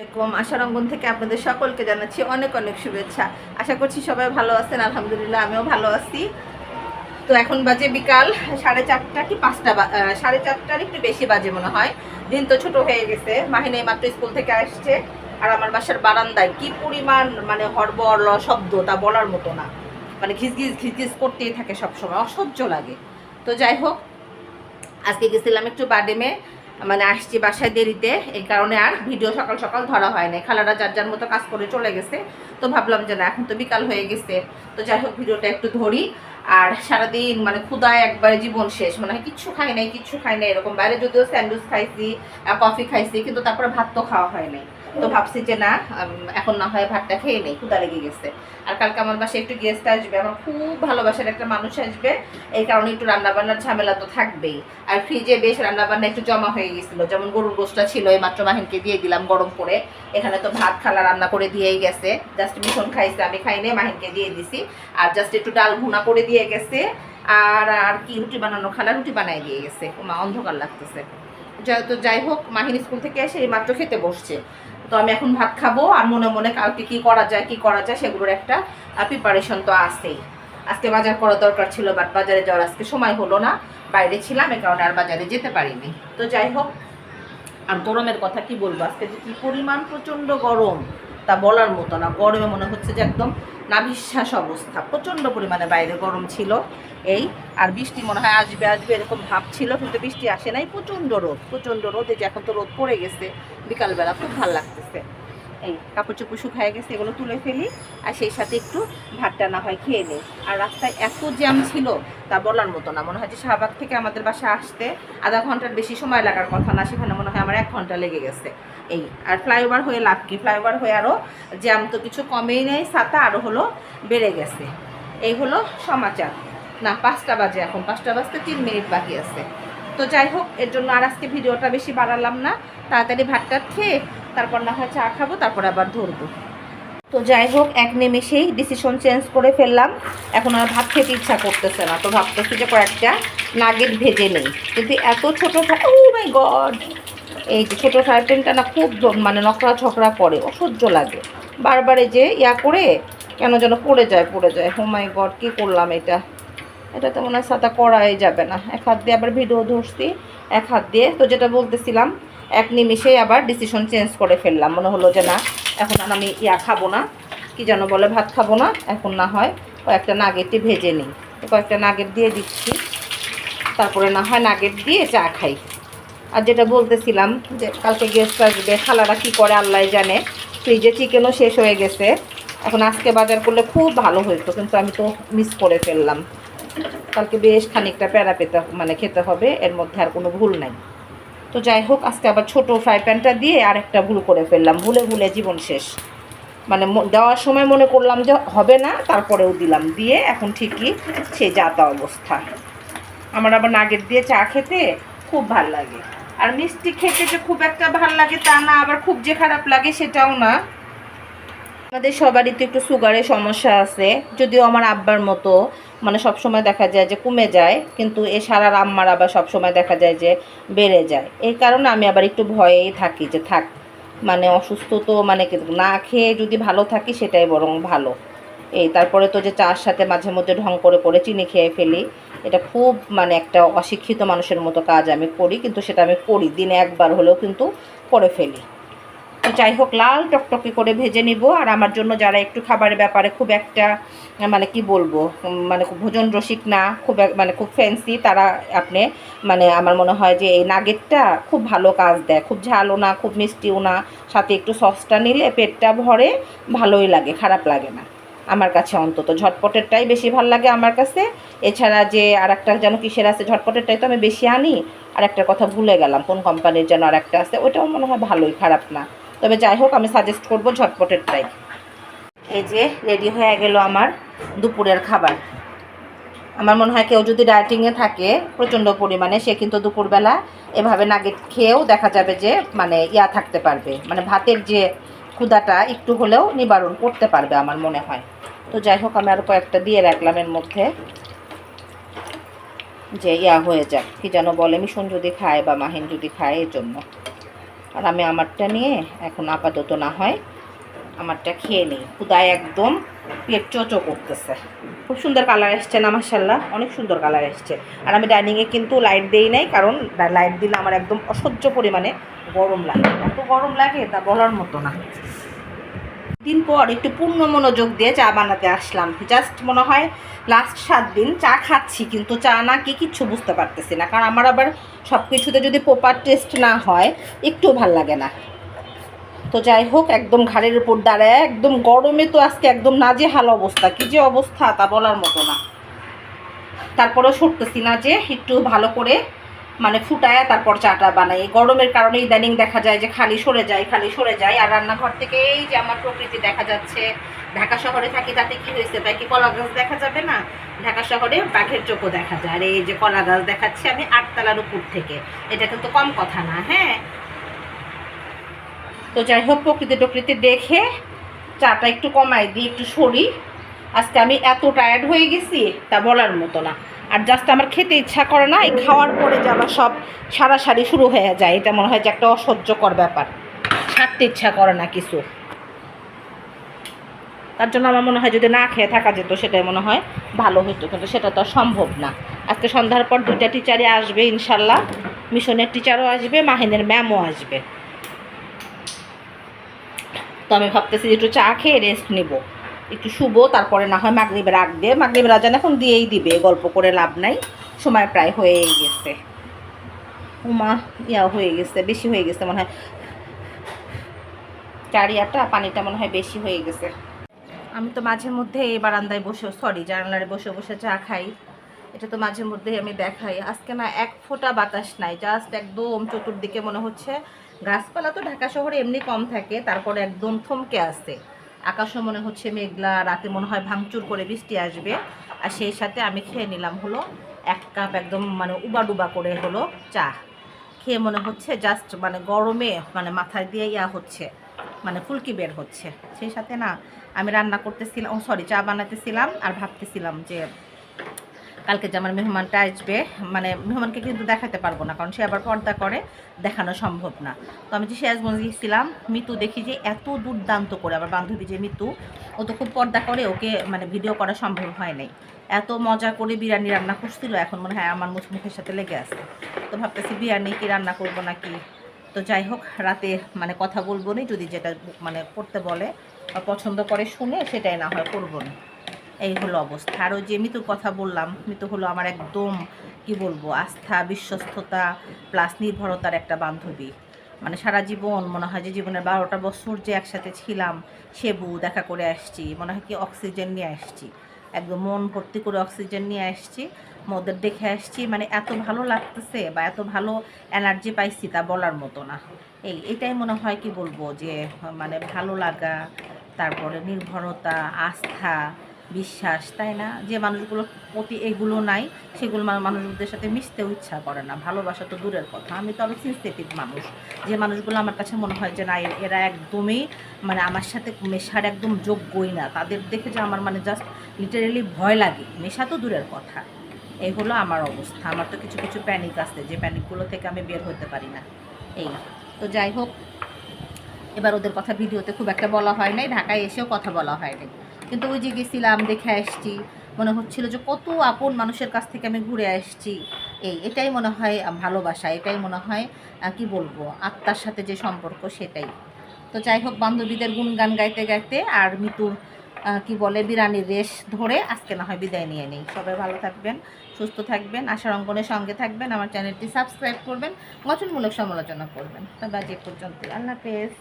আসসালামাইকুম আশা রঙ্গন থেকে আপনাদের সকলকে জানাচ্ছি অনেক অনেক শুভেচ্ছা। আশা করছি সবাই ভালো আছেন, আলহামদুলিল্লাহ আমিও ভালো আছি। তো এখন বাজে বিকাল, সাড়ে চারটা কি পাঁচটা সাড়ে চারটার একটু বেশি বাজে মনে হয়। দিন তো ছোট হয়ে গেছে, মাহিনী মাত্র স্কুল থেকে আসছে। আর আমার বাসার বারান্দায় কি পরিমাণ মানে হরবর শব্দ তা বলার মতো না। মানে ঘিসঘিস ঘিসঘিস করতেই থাকে সবসময়, অসহ্য লাগে। তো যাই হোক, আজকে গেছিলাম একটু বাডেমে। মানে আসছি বাসায় দেরিতে, এই কারণে আর ভিডিও সকাল সকাল ধরা হয় না খালারা যার যার মতো কাজ করে চলে গেছে, তো ভাবলাম যে না, এখন তো বিকাল হয়ে গেছে। তো যাই হোক, ভিডিওটা একটু ধরি। আর সারাদিন মানে ক্ষুদায় একবারে জীবন শেষ। মানে কিচ্ছু খাই নাই, কিচ্ছু খাই নাই, এরকম। বাইরে যদিও স্যান্ডউইচ খাইছি কফি খাইছি, কিন্তু তারপরে ভাত তো খাওয়া হয় নাই। তো ভাবছি যে না এখন না হয় ভাতটা খেয়ে নেই ক্ষুদা লেগে গেছে। আর কালকে আমার বাসায় একটু গেস্ট আসবে, আমার খুব ভালোবাসার একটা মানুষ আসবে, এই কারণে একটু রান্নাবান্নার ঝামেলা তো থাকবেই। আর ফ্রিজে বেশ রান্নাবান্না একটু জমা হয়ে গেছিল, যেমন গরুর গোষ্ঠটা ছিল, এই মাত্র মাহিনকে দিয়ে দিলাম গরম করে। এখানে তো ভাত খালা রান্না করে দিয়েই গেছে। জাস্ট মিশন খাইছে, আমি খাইনি মাহিনকে দিয়ে দিছি। আর জাস্ট একটু ডাল ভুনা করে দিয়ে গেছে। আর আর কি, রুটি বানানো, খালা রুটি বানাই দিয়ে গেছে। মা অন্ধকার লাগতেছে। তো যাই হোক, মাহিন স্কুল থেকে এসে এই মাত্র খেতে বসছে। তো আমি এখন ভাত খাব আর মনে মনে কালকে কি করা যায়, কি করা যায় সেগুলোর একটা প্রিপারেশন তো আছেই। আজকে বাজার করা দরকার ছিল বাট বাজারে যাওয়ার আজকে সময় হলো না। বাইরে ছিলাম, এ কারণে আর বাজারে যেতে পারিনি। তো যাই হোক, আর গরমের কথা কি বলব? আজকে যে কি পরিমাণ প্রচণ্ড গরম। তা বলার মতো না। গরমে মনে হচ্ছে যে একদম নাভিশ্বাস অবস্থা। প্রচণ্ড পরিমাণে বাইরে গরম ছিল এই, আর বৃষ্টি মনে হয় আসবে আসবে এরকম ভাব ছিল, কিন্তু বৃষ্টি আসে নাই। প্রচণ্ড রোদ প্রচণ্ড রোদ। এই যে এখন তো রোদ পড়ে গেছে, বিকালবেলা খুব ভালো লাগতেছে। এই কাপড় চোপড় শুকায় গেছে, এগুলো তুলে ফেলি আর সেই সাথে একটু ভাতটা না হয় খেয়ে নিই। আর রাস্তায় এত জ্যাম ছিল, তা বলার মতো না। মনে হয় যে শাহবাগ থেকে আমাদের বাসা আসতে আধা ঘণ্টার বেশি সময় লাগার কথা না, সেখানে মনে হয় আমার এক ঘণ্টা লেগে গেছে। এই, আর ফ্লাইওভার হয়ে লাভ কি? ফ্লাইওভার হয়ে আরও জ্যাম তো কিছু কমেই নেই, ছাতা আরও হলো বেড়ে গেছে। এই হলো সমাচার। না, পাঁচটা বাজে এখন, পাঁচটা বাজতে তিন মিনিট বাকি আছে। তো যাই হোক, এর জন্য আর আজকে ভিডিওটা বেশি বাড়ালাম না। তাড়াতাড়ি ভাতটা খেয়ে তারপর না হয় চা খাব, তারপর আবার ধরবো। তো যাই হোক, এক নিমেষেই ডিসিশন চেঞ্জ করে ফেললাম। এখন আর ভাত খেতে ইচ্ছা করতেছে না, তো ভাবতেছি যে কয়েকটা নাগেট ভেজে নেই। কিন্তু এত ছোটো ও গড এই যে ছোটো ফ্রাই প্যানটা না খুব মানে নকরা ছকরা করে অসহ্য লাগে। বারবারে যে ইয়া করে কেন যেন পড়ে যায় পড়ে যায়। হো মাই গড কী করলাম এটা? এটা তো মনে হয় সাদা করাই যাবে না। এক হাত দিয়ে আবার ভিডিও ধরছি, এক হাত দিয়ে। তো যেটা বলতেছিলাম, এক নিমিষেই আবার ডিসিশন চেঞ্জ করে ফেললাম। মনে হলো যে না, এখন আর আমি ইয়া খাব না, কি যেন বলে, ভাত খাব না, এখন না হয় কয়েকটা নাগেটই ভেজে নিই। কয়েকটা নাগেট দিয়ে দিচ্ছি, তারপরে না হয় নাগেট দিয়ে চা খাই। আর যেটা বলতেছিলাম যে, কালকে গেস্ট আসবে, খালারা কী করে আল্লাহ জানে। ফ্রিজে চিকেনও শেষ হয়ে গেছে। এখন আজকে বাজার করলে খুব ভালো হতো কিন্তু আমি তো মিস করে ফেললাম। কালকে বেশ খানিকটা প্যারা পেতে মানে খেতে হবে, এর মধ্যে আর কোনো ভুল নাই। তো যাই হোক, আজকে আবার ছোট ফ্রাই প্যানটা দিয়ে আরেকটা ভুল করে ফেললাম, ভুলে ভুলে জীবন শেষ। মানে দেওয়ার সময় মনে করলাম যে হবে না, তারপরেও দিলাম। দিয়ে এখন ঠিকই সে যাতা অবস্থা। আমার আবার নাগের দিয়ে চা খেতে খুব ভালো লাগে। আর মিষ্টি খেতে যে খুব একটা ভালো লাগে তা না, আবার খুব যে খারাপ লাগে সেটাও না। আমাদের সবারই তো একটু সুগারের সমস্যা আছে, যদিও আমার আব্বার মতো। মানে সব সময় দেখা যায় যে কমে যায়, কিন্তু এ সারার আম্মার আবার সব সময় দেখা যায় যে বেড়ে যায়। এই কারণে আমি আবার একটু ভয়েই থাকি যে থাক মানে অসুস্থ তো মানে না খেয়ে যদি ভালো থাকি সেটাই বরং ভালো। এই তারপরে তো যে চার সাথে মাঝে মধ্যে ঢং করে করে চিনি খেয়ে ফেলি, এটা খুব মানে একটা অশিক্ষিত মানুষের মতো কাজ আমি করি, কিন্তু সেটা আমি করি, দিনে একবার হলেও কিন্তু করে ফেলি। তো যাই হোক, লাল টকটকে করে ভেজে নিব। আর আমার জন্য যারা একটু খাবারের ব্যাপারে খুব একটা মানে কি বলব মানে ভোজন রসিক না, খুব মানে খুব ফ্যান্সি তারা আপনি মানে আমার মনে হয় যে এই নাগেটটা খুব ভালো কাজ দেয়। খুব ঝালও না, খুব মিষ্টিও না, সাথে একটু সসটা নিলে পেটটা ভরে, ভালোই লাগে, খারাপ লাগে না। আমার কাছে অন্তত। ঝটপটেরটাই বেশি ভালো লাগে আমার কাছে। এছাড়া যে আর একটা যেন কিসের আছে, ঝটপটেরটাই তো আমি বেশি আনি। আর একটা কথা ভুলে গেলাম, কোন কোম্পানির যেন আর একটা আছে, ওইটাও মনে হয় ভালোই, খারাপ না। তবে যাই হোক, আমি সাজেস্ট করব ঝটপটেরটাই এই যে রেডি হয়ে গেল আমার দুপুরের খাবার। আমার মনে হয় কেউ যদি ডায়েটিংয়ে থাকে প্রচণ্ড পরিমাণে, সে কিন্তু দুপুরবেলা এভাবে নাগেট খেয়েও দেখা যাবে যে মানে ইয়া থাকতে পারবে। মানে ভাতের যে ক্ষুদাটা একটু হলেও নিবারণ করতে পারবে আমার মনে হয়। তো যাই হোক, আমি আরও কয়েকটা দিয়ে রাখলাম এর মধ্যে। যে ইয়া হয়ে যাক, কি যেন বলে, মিশন যদি খায় বা মাহিন যদি খায় এর জন্য। আর আমি আমারটা নিয়ে এখন আপাতত না হয় আমারটা খেয়ে নিই। খুদায় একদম পেট চোচো করতেছে। খুব সুন্দর কালার এসছে না মাসাল্লাহ অনেক সুন্দর কালার এসছে। আর আমি ডাইনিংয়ে কিন্তু লাইট দেই নাই, কারণ লাইট দিলে আমার একদম অসহ্য পরিমাণে গরম লাগে। এত গরম লাগে তা বলার মতো না। দিন পর একটু পূর্ণ মনোযোগ দিয়ে চা বানাতে আসলাম। জাস্ট মনে হয় লাস্ট সাত দিন চা খাচ্ছি, কিন্তু চা না কি কিচ্ছু বুঝতে পারতেছি না। কারণ আমার আবার সব কিছুতে যদি প্রপার টেস্ট না হয়, একটু ভালো লাগে না। তো যাই হোক, একদম ঘাড়ের উপর দাঁড়ায়, একদম গরমে তো আজকে একদম না যে নাজেহাল অবস্থা। কি যে অবস্থা তা বলার মতো না। তারপরেও সরতেছি না যে, একটু ভালো করে মানে ফুটায় তারপর চাটা বানাই। গরমের কারণে ইদানিং দেখা যায় যে খালি সরে যায়, খালি সরে যায়। আর রান্নাঘর থেকে এই যে আমার প্রকৃতি দেখা যাচ্ছে, ঢাকা শহরে থাকি তাতে কি হয়েছে? তাই কি কলা গাছ দেখা যাবে না? ঢাকা শহরে বাঘের চোখও দেখা যায়। আর এই যে কলা গাছ দেখাচ্ছি আমি আটতলার উপর থেকে। এটা কিন্তু কম কথা না হ্যাঁ? তো যাই হোক, প্রকৃতি টকৃতি দেখে চাটা একটু কমাই দিই, একটু সরি। আজকে আমি এত টায়ার্ড হয়ে গেছি, তা বলার মতো না। আর জাস্ট আমার খেতে ইচ্ছা করে না, এই খাওয়ার পরে যে আবার সব সারাসারি শুরু হয়ে যায়, এটা মনে হয় যে একটা অসহ্যকর ব্যাপার। ছাড়তে ইচ্ছা করে না কিছু। তার জন্য আমার মনে হয় যদি না খেয়ে থাকা যেত, সেটাই মনে হয় ভালো হতো, কিন্তু সেটা তো সম্ভব না। আজকে সন্ধ্যার পর দুইটা টিচারই আসবে ইনশাল্লাহ মিশনের টিচারও আসবে, মাহিনের ম্যামও আসবে। তো আমি ভাবতেছি একটু চা খেয়ে রেস্ট নিব। একটু শুভ তারপরে না হয় মাগরীবের আগ দিয়ে। মাগরীবের আজান এখন দিয়েই দিবে, গল্প করে লাভ নাই। সময় প্রায় হয়েই গেছে। উমা, ইয়া হয়ে গেছে, বেশি হয়ে গেছে মনে হয়। চারিয়াটা পানিটা মনে হয় বেশি হয়ে গেছে। আমি তো মাঝে মধ্যে এই বারান্দায় বসে সরি জানালারে বসে বসে চা খাই। এটা তো মাঝে মধ্যে আমি দেখাই। আজকে না এক ফোঁটা বাতাস নাই জাস্ট একদম চতুর্দিকে মনে হচ্ছে গাছপালা তো ঢাকা শহরে এমনি কম থাকে, তারপরে একদম থমকে আসে আকাশও মনে হচ্ছে মেঘলা, রাতে মনে হয় ভাঙচুর করে বৃষ্টি আসবে। আর সেই সাথে আমি খেয়ে নিলাম হলো এক কাপ একদম মানে উবাডুবা করে হলো চা। খেয়ে মনে হচ্ছে জাস্ট মানে গরমে মানে মাথায় দিয়ে ইয়া হচ্ছে মানে ফুলকি বের হচ্ছে। সেই সাথে না আমি রান্না করতেছিলাম, ও সরি চা বানাতেছিলাম আর ভাবতেছিলাম যে কালকে যে আমার মেহমানটা আসবে মানে মেহমানকে কিন্তু দেখাতে পারব না, কারণ সে আবার পর্দা করে, দেখানো সম্ভব না। তো আমি যে সিরাজগঞ্জ গিয়েছিলাম মিতু দেখি যে এত দুর্দান্ত করে, আমার বান্ধবী যে মিতু, ও তো খুব পর্দা করে, ওকে মানে ভিডিও করা সম্ভব হয় নাই। এত মজা করে বিরিয়ানি রান্না করছিল, এখন মনে হয় আমার মুখ মুখের সাথে লেগে আছে। তো ভাবতেছি বিরিয়ানি কি রান্না করব নাকি? তো যাই হোক, রাতে মানে কথা বলব না, যদি যেটা মানে করতে বলে পছন্দ করে শুনে, সেটাই না হয় করব না। এই হলো অবস্থা। আর ওই যে মৃত্যুর কথা বললাম মৃত্যু হলো আমার একদম, কি বলব, আস্থা, বিশ্বস্ততা প্লাস নির্ভরতার একটা বান্ধবী। মানে সারা জীবন মনে হয় যে জীবনের বারোটা বছর যে একসাথে ছিলাম সেবু দেখা করে আসছি, মনে হয় কি অক্সিজেন নিয়ে আসছি। একদম মন ভর্তি করে অক্সিজেন নিয়ে আসছি, মোদের দেখে আসছি মানে এত ভালো লাগতেছে বা এত ভালো এনার্জি পাইছি তা বলার মতো না। এই, এটাই মনে হয় কি বলব যে মানে ভালো লাগা, তারপরে নির্ভরতা, আস্থা বিশ্বাস, তাই না? যে মানুষগুলোর প্রতি এগুলো নাই, সেগুলো মানুষদের সাথে মিশতেও ইচ্ছা করে না। ভালোবাসা তো দূরের কথা। আমি তো অনেক সেন্সিটিভ মানুষ। যে মানুষগুলো আমার কাছে মনে হয় যে না এরা একদমই মানে আমার সাথে মেশার একদম যোগ্যই না। তাদের দেখে যে আমার মানে জাস্ট লিটারেলি ভয় লাগে। মেশা তো দূরের কথা। এই হলো আমার অবস্থা। আমার তো কিছু কিছু প্যানিক আছে। যে প্যানিকগুলো থেকে আমি বের হতে পারি না। এই। তো যাই হোক, এবার ওদের কথা ভিডিওতে খুব একটা বলা হয় নাই। ঢাকায় এসেও কথা বলা হয় নাই। কিন্তু ওই যে গেছিলাম, দেখে আসছি। মনে হচ্ছিল যে কত আপন মানুষের কাছ থেকে আমি ঘুরে আসছি। এই, এটাই মনে হয় ভালোবাসা, এটাই মনে হয় কি বলব, আত্মার সাথে যে সম্পর্ক সেটাই। তো যাই হোক, বান্ধবীদের গুণগান গাইতে গাইতে আর মিতুর কি বলে, বিরানির রেশ ধরে আজকে না হয় বিদায় নিয়ে নেই। সবাই ভালো থাকবেন, সুস্থ থাকবেন, আশার অঙ্গনের সঙ্গে থাকবেন, আমার চ্যানেলটি সাবস্ক্রাইব করবেন, গঠনমূলক সমালোচনা করবেন। তবে আজ এ পর্যন্ত আল্লাহ হাফেজ।